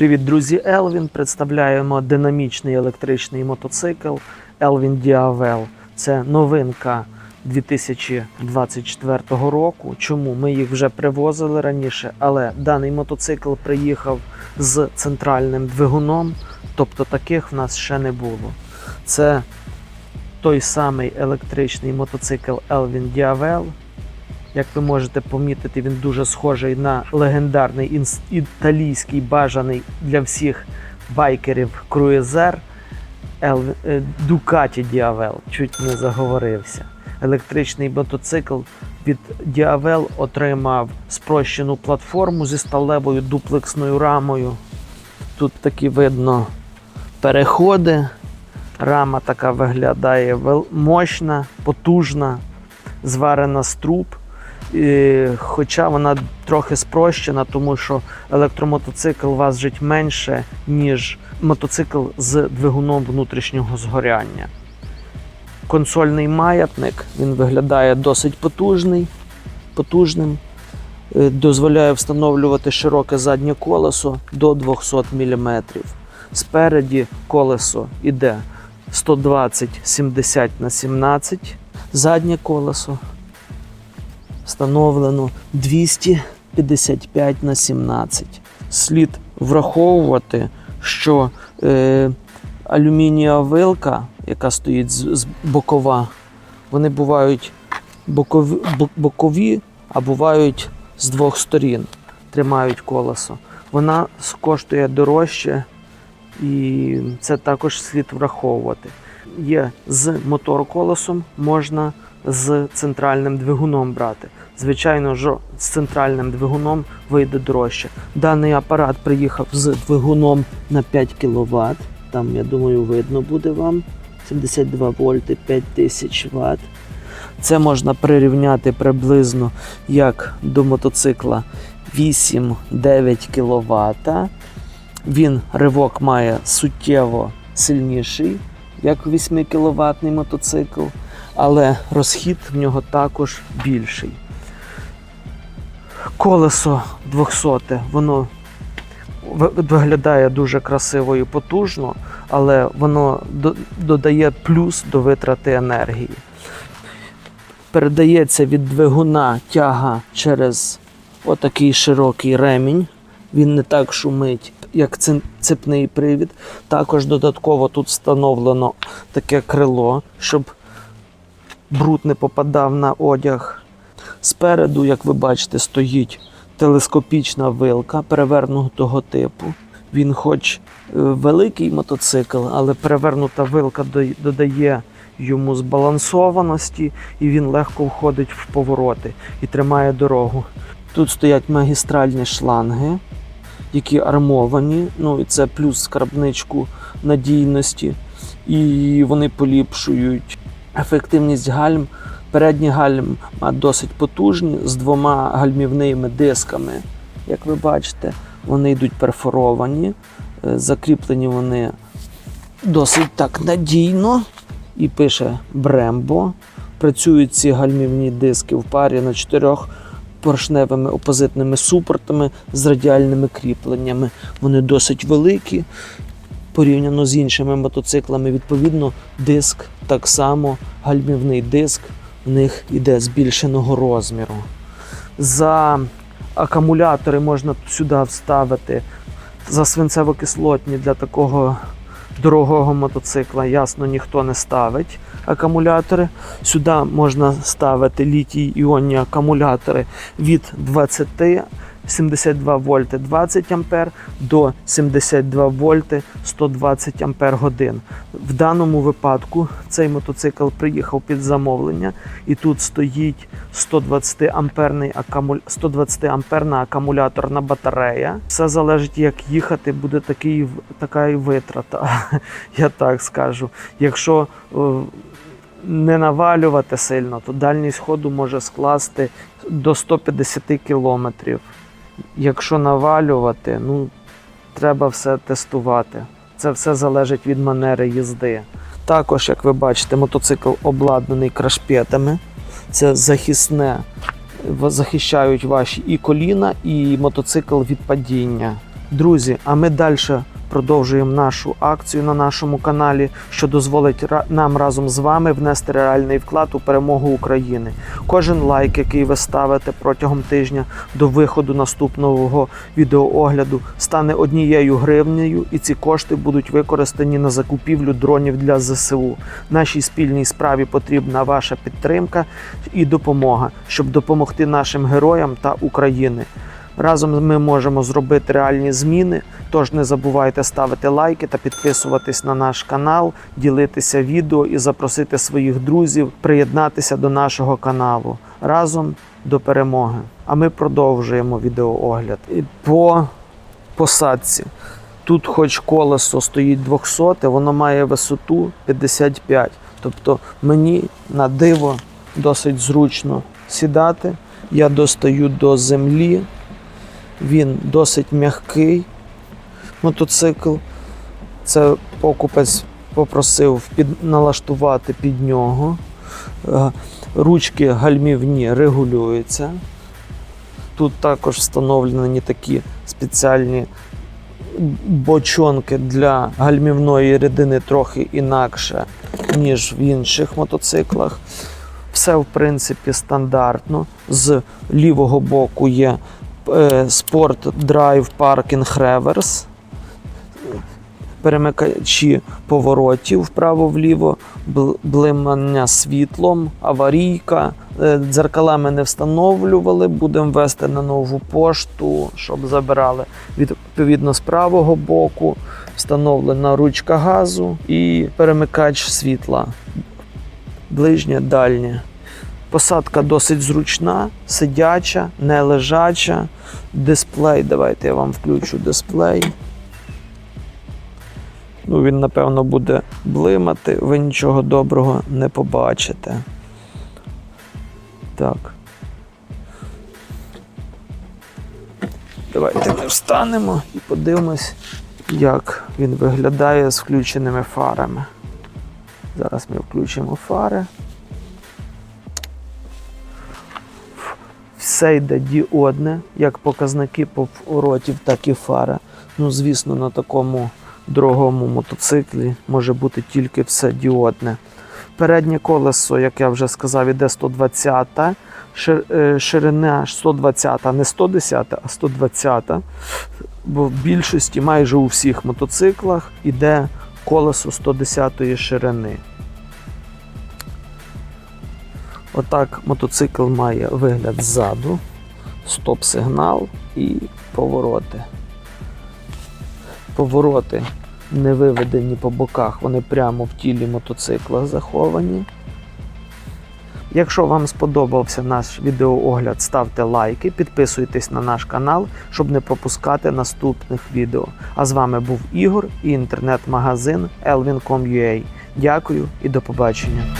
Привіт, друзі! Елвін. Представляємо динамічний електричний мотоцикл Elvin Diavel. Це новинка 2024 року. Чому ми їх вже привозили раніше, але даний мотоцикл приїхав з центральним двигуном, тобто таких в нас ще не було. Це той самий електричний мотоцикл Elvin Diavel. Як ви можете помітити, він дуже схожий на легендарний італійський бажаний для всіх байкерів круїзер Ел- е, Ducati Diavel. Чуть не заговорився. Електричний мотоцикл від Diavel отримав спрощену платформу зі сталевою дуплексною рамою. Тут такі видно переходи. Рама така виглядає мощна, потужна, зварена з труб. І, хоча вона трохи спрощена, тому що електромотоцикл важить менше, ніж мотоцикл з двигуном внутрішнього згоряння. Консольний маятник він виглядає досить потужний, потужним. Е, Дозволяє встановлювати широке заднє колесо до 200 мм. Спереді колесо йде 120-70 на 17, заднє колесо встановлено 255 на 17. Слід враховувати, що е, алюмінієва вилка, яка стоїть з, з бокова, вони бувають бокові, бо- бокові, а бувають з двох сторін, тримають колесо. Вона коштує дорожче, і це також слід враховувати. Є з мотор-колесом, можна з центральним двигуном брати. Звичайно, що з центральним двигуном вийде дорожче. Даний апарат приїхав з двигуном на 5 кВт. Там, я думаю, видно буде вам 72 вольти, 5000 Вт. Це можна прирівняти приблизно як до мотоцикла 8-9 кВт. Він ривок має суттєво сильніший, як 8 кВт мотоцикл, але розхід в нього також більший. Колесо 200, воно виглядає дуже красиво і потужно, але воно додає плюс до витрати енергії. Передається від двигуна тяга через отакий широкий ремінь. Він не так шумить, як цепний привід. Також додатково тут встановлено таке крило, щоб бруд не попадав на одяг. Спереду, як ви бачите, стоїть телескопічна вилка перевернутого типу. Він, хоч е, великий мотоцикл, але перевернута вилка додає йому збалансованості, і він легко входить в повороти і тримає дорогу. Тут стоять магістральні шланги, які армовані. Ну і це плюс скарбничку надійності. І вони поліпшують ефективність гальм. Передні гальма досить потужні з двома гальмівними дисками. Як ви бачите, вони йдуть перфоровані, е, закріплені вони досить так надійно. І пише Брембо. Працюють ці гальмівні диски в парі на чотирьох поршневими опозитними супортами з радіальними кріпленнями. Вони досить великі. Порівняно з іншими мотоциклами, відповідно, диск так само, гальмівний диск в них іде збільшеного розміру. За акумулятори можна сюди вставити за свинцево-кислотні для такого дорогого мотоцикла, ясно, ніхто не ставить акумулятори. Сюди можна ставити літій іонні акумулятори від 20 72 вольти 20 ампер до 72 вольти 120 ампер годин. В даному випадку цей мотоцикл приїхав під замовлення, і тут стоїть 120 амперний акуму... 120 амперна акумуляторна батарея. Все залежить, як їхати, буде такий, така і витрата. Я так скажу. Якщо е, не навалювати сильно, то дальність ходу може скласти до 150 кілометрів. Якщо навалювати, ну треба все тестувати. Це все залежить від манери їзди. Також, як ви бачите, мотоцикл обладнаний крашпетами. Це захисне, захищають ваші і коліна, і мотоцикл від падіння. Друзі, а ми далі продовжуємо нашу акцію на нашому каналі, що дозволить нам разом з вами внести реальний вклад у перемогу України. Кожен лайк, який ви ставите протягом тижня до виходу наступного відеоогляду, стане однією гривнею, і ці кошти будуть використані на закупівлю дронів для ЗСУ. Нашій спільній справі потрібна ваша підтримка і допомога, щоб допомогти нашим героям та Україні. Разом ми можемо зробити реальні зміни. Тож не забувайте ставити лайки та підписуватись на наш канал, ділитися відео і запросити своїх друзів приєднатися до нашого каналу разом до перемоги. А ми продовжуємо відеоогляд. І по посадці. Тут, хоч колесо стоїть 200, воно має висоту 55. Тобто мені на диво досить зручно сідати. Я достаю до землі. Він досить м'який мотоцикл. Це покупець попросив під, налаштувати під нього. Е, Ручки гальмівні регулюються. Тут також встановлені такі спеціальні бочонки для гальмівної рідини трохи інакше, ніж в інших мотоциклах. Все, в принципі, стандартно. З лівого боку є Sport Drive Parking Reverse, перемикачі поворотів вправо-вліво, блимання світлом, аварійка. Е, Дзеркала ми не встановлювали, будемо вести на нову пошту, щоб забирали. Відповідно, з правого боку встановлена ручка газу і перемикач світла. Ближнє, дальнє. Посадка досить зручна, сидяча, не лежача. Дисплей, давайте я вам включу дисплей. Ну, він, напевно, буде блимати, ви нічого доброго не побачите. Так. Давайте ми встанемо і подивимось, як він виглядає з включеними фарами. Зараз ми включимо фари. Все йде діодне, як показники поворотів, так і фара. Ну, звісно, на такому дорогому мотоциклі може бути тільки все діодне. Переднє колесо, як я вже сказав, іде 120, шир- е, ширина 120, та не 110, а 120. та Бо в більшості, майже у всіх мотоциклах, іде колесо 110 ширини. Отак мотоцикл має вигляд ззаду, стоп-сигнал і повороти. Повороти не виведені по боках, вони прямо в тілі мотоцикла заховані. Якщо вам сподобався наш відеоогляд, ставте лайки, підписуйтесь на наш канал, щоб не пропускати наступних відео. А з вами був Ігор і інтернет-магазин elvin.com.ua. Дякую і до побачення.